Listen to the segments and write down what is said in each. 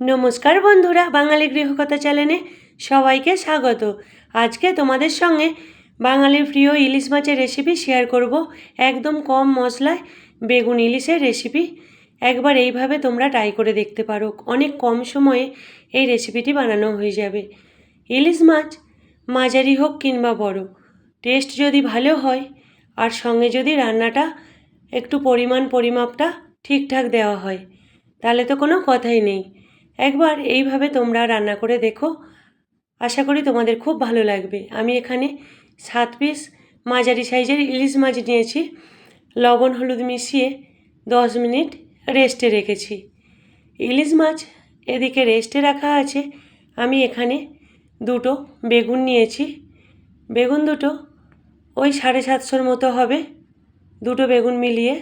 নমস্কার বন্ধুরা, বাঙালি গৃহকথা চ্যানেলে সবাইকে স্বাগত। আজকে তোমাদের সঙ্গে বাঙালির প্রিয় ইলিশ মাছের রেসিপি শেয়ার করব। একদম কম মশলায় বেগুন ইলিশের রেসিপি একবার এইভাবে তোমরা ট্রাই করে দেখতে পারো, অনেক কম সময়ে এই রেসিপিটি বানানো হয়ে যাবে। ইলিশ মাছ মাঝারি হোক কিংবা বড় টেস্ট যদি ভালো হয় আর সঙ্গে যদি রান্নাটা একটু পরিমাণ পরিমাপটা ঠিকঠাক দেওয়া হয়, তাহলে তো কোনো কথাই নেই। একবার এইভাবে তোমরা রান্না করে দেখো। আশা করি তোমাদের খুব ভালো লাগবে। আমি এখানে সাত পিস মাঝারি সাইজের ইলিশ মাছ নিয়েছি। লবণ, হলুদ মিশিয়ে দশ মিনিট রেস্টে রেখেছি। ইলিশ মাছ এদিকে রেস্টে রাখা আছে। আমি এখানে দুটো বেগুন নিয়েছি। বেগুন দুটো ওই সাড়ে সাতশোর মতো হবে। দুটো বেগুন মিলিয়ে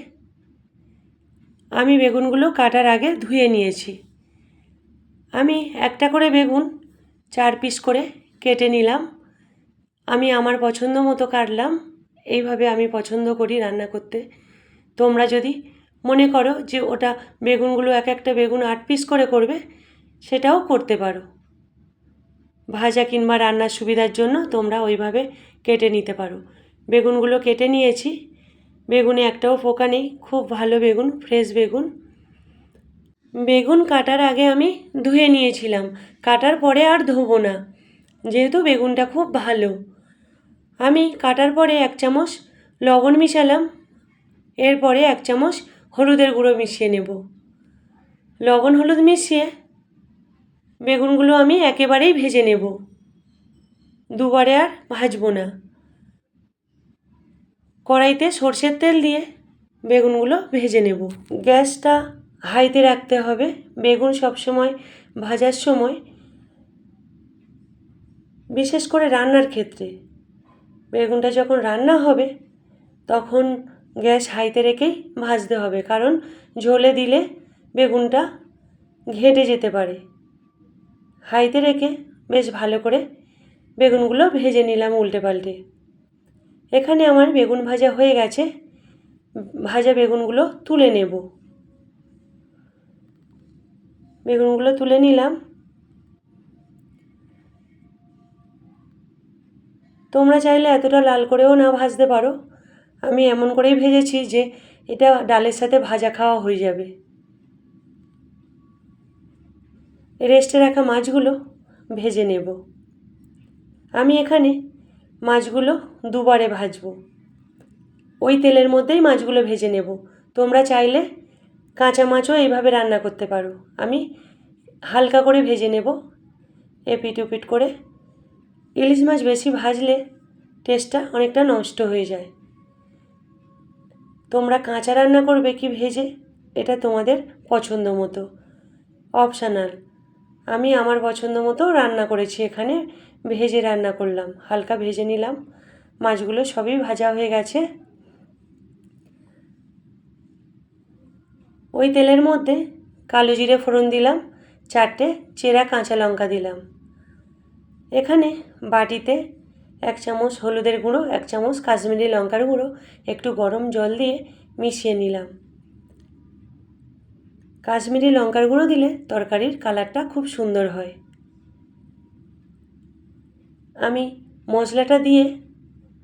আমি বেগুনগুলো কাটার আগে ধুয়ে নিয়েছি। আমি একটা করে বেগুন চার পিস করে কেটে নিলাম। আমি আমার পছন্দ মতো কাটলাম। এইভাবে আমি পছন্দ করি রান্না করতে। তোমরা যদি মনে করো যে ওটা বেগুনগুলো এক একটা বেগুন আট পিস করে করবে, সেটাও করতে পারো। ভাজা কিংবা রান্নার সুবিধার জন্য তোমরা ওইভাবে কেটে নিতে পারো। বেগুনগুলো কেটে নিয়েছি। বেগুনে একটাও পোকা নেই। খুব ভালো বেগুন ফ্রেশ বেগুন। বেগুন কাটার আগে আমি ধুয়ে নিয়েছিলাম। কাটার পরে আর ধোবো না। যেহেতু বেগুনটা খুব ভালো। আমি কাটার পরে এক চামচ লবণ মিশালাম। এরপরে এক চামচ হলুদের গুঁড়ো মিশিয়ে নেব। লবণ হলুদ মিশিয়ে বেগুনগুলো আমি একেবারেই ভেজে নেব। দুবারে আর ভাজবো না। কড়াইতে সর্ষের তেল দিয়ে বেগুনগুলো ভেজে নেব। গ্যাসটা হাইতে রাখতে হবে। বেগুন সবসময় ভাজার সময়, বিশেষ করে রান্নার ক্ষেত্রে। বেগুনটা যখন রান্না হবে, তখন গ্যাস হাইতে রেখেই ভাজতে হবে, কারণ ঝোলে দিলে বেগুনটা ঘেঁটে যেতে পারে। হাইতে রেখে বেশ ভালো করে বেগুনগুলো ভেজে নিলাম উল্টে পাল্টে এখানে আমার বেগুন ভাজা হয়ে গেছে। ভাজা বেগুনগুলো তুলে নেব। বেগুনগুলো তুলে নিলাম। তোমরা চাইলে এতটা লাল করেও না ভাজতে পারো। আমি এমন করেই ভেজেছি যে এটা ডালের সাথে ভাজা খাওয়া হয়ে যাবে। রেস্টে রাখা মাছগুলো ভেজে নেব। আমি এখানে মাছগুলো দুবারে ভাজবো। ওই তেলের মধ্যেই মাছগুলো ভেজে নেব। তোমরা চাইলে কাঁচা মাছও এইভাবে রান্না করতে পারো। আমি হালকা করে ভেজে নেব, এপিট ওপিট করে। ইলিশ মাছ বেশি ভাজলে টেস্টটা অনেকটা নষ্ট হয়ে যায়। তোমরা কাঁচা রান্না করবে কি ভেজে, এটা তোমাদের পছন্দ মতো। অপশানাল। আমি আমার পছন্দ মতো রান্না করেছি এখানে, ভেজে রান্না করলাম, হালকা ভেজে নিলাম। মাছগুলো সবই ভাজা হয়ে গেছে। ওই তেলের মধ্যে কালো জিরে ফোড়ন দিলাম, চারটে চেরা কাঁচা লঙ্কা দিলাম। এখানে বাটিতে এক চামচ হলুদের গুঁড়ো, এক চামচ কাশ্মীরি লঙ্কার গুঁড়ো, একটু গরম জল দিয়ে মিশিয়ে নিলাম। কাশ্মীরি লঙ্কার গুঁড়ো দিলে তরকারির কালারটা খুব সুন্দর হয়। আমি মশলাটা দিয়ে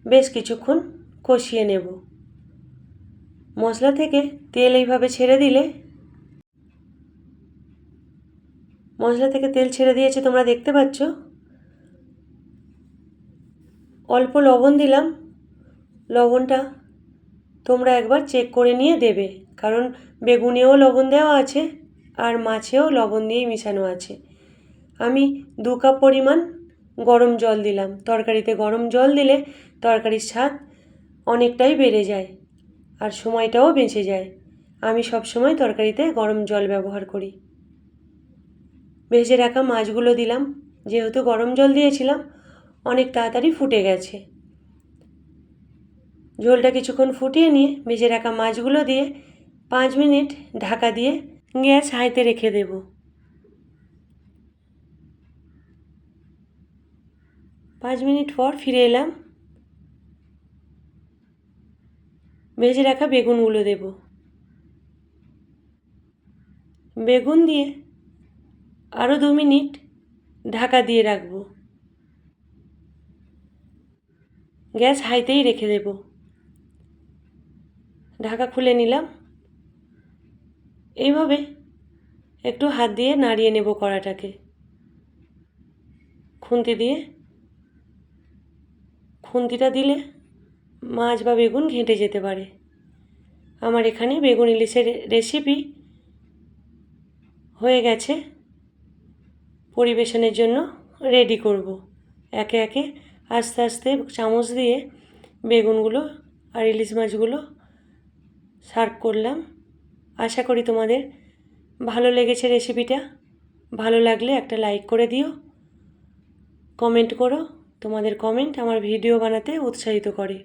বেশ কিছুক্ষণ কষিয়ে নেব। মশলা থেকে তেল এইভাবে ছেড়ে দিলে? মশলা থেকে তেল ছেড়ে দিয়েছে, তোমরা দেখতে পাচ্ছ? অল্প লবণ দিলাম। লবণটা তোমরা একবার চেক করে নিয়ে দেবে, কারণ বেগুনেও লবণ দেওয়া আছে আর মাছেও লবণ দিয়েই মিশানো আছে। আমি দু কাপ পরিমাণ গরম জল দিলাম। তরকারিতে গরম জল দিলে তরকারির স্বাদ অনেকটাই বেড়ে যায়। আর সময়টাও বেঁচে যায়। আমি সব সময় তরকারিতে গরম জল ব্যবহার করি। ভেজে রাখা মাছগুলো দিলাম। যেহেতু গরম জল দিয়েছিলাম, অনেক তাড়াতাড়ি ফুটে গেছে। ঝোলটা কিছুক্ষণ ফুটিয়ে নিয়ে ভেজে রাখা মাছগুলো দিয়ে পাঁচ মিনিট ঢাকা দিয়ে গ্যাস হাইতে রেখে দেব। পাঁচ মিনিট পর ফিরে এলাম। ভেজে রাখা বেগুনগুলো দেব। বেগুন দিয়ে আরও দু মিনিট ঢাকা দিয়ে রাখব। গ্যাস হাইতেই রেখে দেব। ঢাকা খুলে নিলাম। এইভাবে একটু হাত দিয়ে নাড়িয়ে নেব কড়াটাকে। খুন্তি দিয়ে। খুন্তিটা দিলে মাছ বা বেগুন ঘেঁটে যেতে পারে। আমার এখানে বেগুন ইলিশের রেসিপি হয়ে গেছে। পরিবেশনের জন্য রেডি করব। একে একে আস্তে আস্তে চামচ দিয়ে বেগুনগুলো আর ইলিশ মাছগুলো সার্ভ করলাম। আশা করি তোমাদের ভালো লেগেছে রেসিপিটা ভালো লাগলে একটা লাইক করে দিও। কমেন্ট করো। তোমাদের কমেন্ট আমার ভিডিও বানাতে উৎসাহিত করে।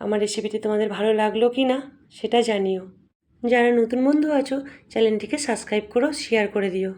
আমার রেসিপিটি তোমাদের ভালো লাগল কি না, সেটা জানিও। যারা নতুন বন্ধু আছো চ্যানেলটিকে সাবস্ক্রাইব করো শেয়ার করে দিও।